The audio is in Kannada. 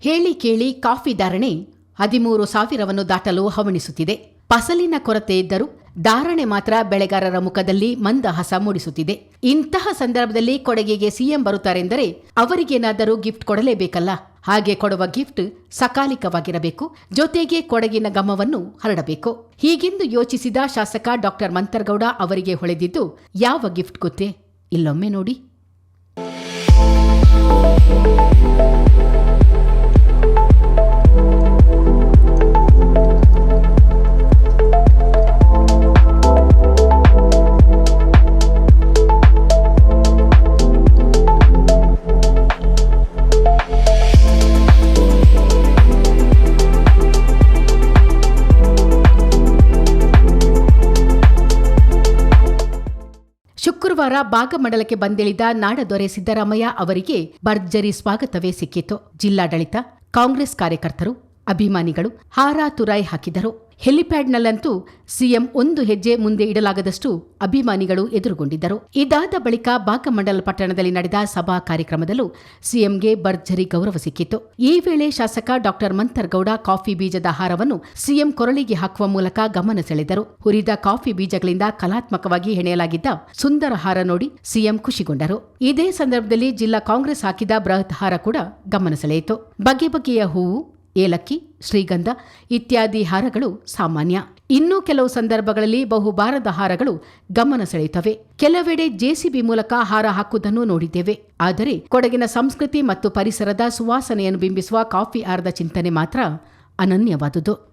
ಹೇಳಿ ಕೇಳಿ ಕಾಫಿ ಧಾರಣೆ ಹದಿಮೂರು ಸಾವಿರವನ್ನು ದಾಟಲು ಹವಣಿಸುತ್ತಿದೆ. ಫಸಲಿನ ಕೊರತೆ ಇದ್ದರೂ ಧಾರಣೆ ಮಾತ್ರ ಬೆಳೆಗಾರರ ಮುಖದಲ್ಲಿ ಮಂದಹಾಸ ಮೂಡಿಸುತ್ತಿದೆ. ಇಂತಹ ಸಂದರ್ಭದಲ್ಲಿ ಕೊಡಗಿಗೆ ಸಿಎಂ ಬರುತ್ತಾರೆಂದರೆ ಅವರಿಗೇನಾದರೂ ಗಿಫ್ಟ್ ಕೊಡಲೇಬೇಕಲ್ಲ? ಹಾಗೆ ಕೊಡುವ ಗಿಫ್ಟ್ ಸಕಾಲಿಕವಾಗಿರಬೇಕು. ಜೊತೆಗೆ ಕೊಡಗಿನ ಗಮವನ್ನು ಹರಡಬೇಕು. ಹೀಗೆಂದು ಯೋಚಿಸಿದ ಶಾಸಕ ಡಾಕ್ಟರ್ ಮಂತರ್ಗೌಡ ಅವರಿಗೆ ಹೊಳೆದಿದ್ದು ಯಾವ ಗಿಫ್ಟ್ ಗೊತ್ತೇ? ಇಲ್ಲೊಮ್ಮೆ ನೋಡಿ. ಶುಕ್ರವಾರ ಭಾಗಮಂಡಲಕ್ಕೆ ಬಂದಿಳಿದ ನಾಡದೊರೆ ಸಿದ್ದರಾಮಯ್ಯ ಅವರಿಗೆ ಭರ್ಜರಿ ಸ್ವಾಗತವೇ ಸಿಕ್ಕಿತು. ಜಿಲ್ಲಾಡಳಿತ ಕಾಂಗ್ರೆಸ್ ಕಾರ್ಯಕರ್ತರು ಅಭಿಮಾನಿಗಳು ಹಾರ ತುರಾಯಿ ಹಾಕಿದರು. ಹೆಲಿಪ್ಯಾಡ್ನಲ್ಲಂತೂ ಸಿಎಂ ಒಂದು ಹೆಜ್ಜೆ ಮುಂದೆ ಇಡಲಾಗದಷ್ಟು ಅಭಿಮಾನಿಗಳು ಎದುರುಗೊಂಡಿದ್ದರು. ಇದಾದ ಬಳಿಕ ಭಾಗಮಂಡಲ ಪಟ್ಟಣದಲ್ಲಿ ನಡೆದ ಸಭಾ ಕಾರ್ಯಕ್ರಮದಲ್ಲೂ ಸಿಎಂಗೆ ಭರ್ಜರಿ ಗೌರವ ಸಿಕ್ಕಿತು ಈ ವೇಳೆ ಶಾಸಕ ಡಾಕ್ಟರ್ ಮಂಥರ್ಗೌಡ ಕಾಫಿ ಬೀಜದ ಹಾರವನ್ನು ಸಿಎಂ ಕೊರಳಿಗೆ ಹಾಕುವ ಮೂಲಕ ಗಮನ ಸೆಳೆದರು. ಹುರಿದ ಕಾಫಿ ಬೀಜಗಳಿಂದ ಕಲಾತ್ಮಕವಾಗಿ ಹೆಣೆಯಲಾಗಿದ್ದ ಸುಂದರ ಹಾರ ನೋಡಿ ಸಿಎಂ ಖುಷಿಗೊಂಡರು. ಇದೇ ಸಂದರ್ಭದಲ್ಲಿ ಜಿಲ್ಲಾ ಕಾಂಗ್ರೆಸ್ ಹಾಕಿದ ಬೃಹತ್ ಹಾರ ಕೂಡ ಗಮನ ಸೆಳೆಯಿತು. ಬಗೆ ಬಗೆಯ ಹೂವು ಏಲಕ್ಕಿ, ಶ್ರೀಗಂಧ ಇತ್ಯಾದಿ ಹಾರಗಳು ಸಾಮಾನ್ಯ. ಇನ್ನೂ ಕೆಲವು ಸಂದರ್ಭಗಳಲ್ಲಿ ಬಹುಭಾರದ ಹಾರಗಳು ಗಮನ ಸೆಳೆಯುತ್ತವೆ. ಕೆಲವೆಡೆ ಜೆಸಿಬಿ ಮೂಲಕ ಹಾರ ಹಾಕುವುದನ್ನು ನೋಡಿದ್ದೇವೆ. ಆದರೆ ಕೊಡಗಿನ ಸಂಸ್ಕೃತಿ ಮತ್ತು ಪರಿಸರದ ಸುವಾಸನೆಯನ್ನು ಬಿಂಬಿಸುವ ಕಾಫಿ ಹಾರದ ಚಿಂತನೆ ಮಾತ್ರ ಅನನ್ಯವಾದುದು.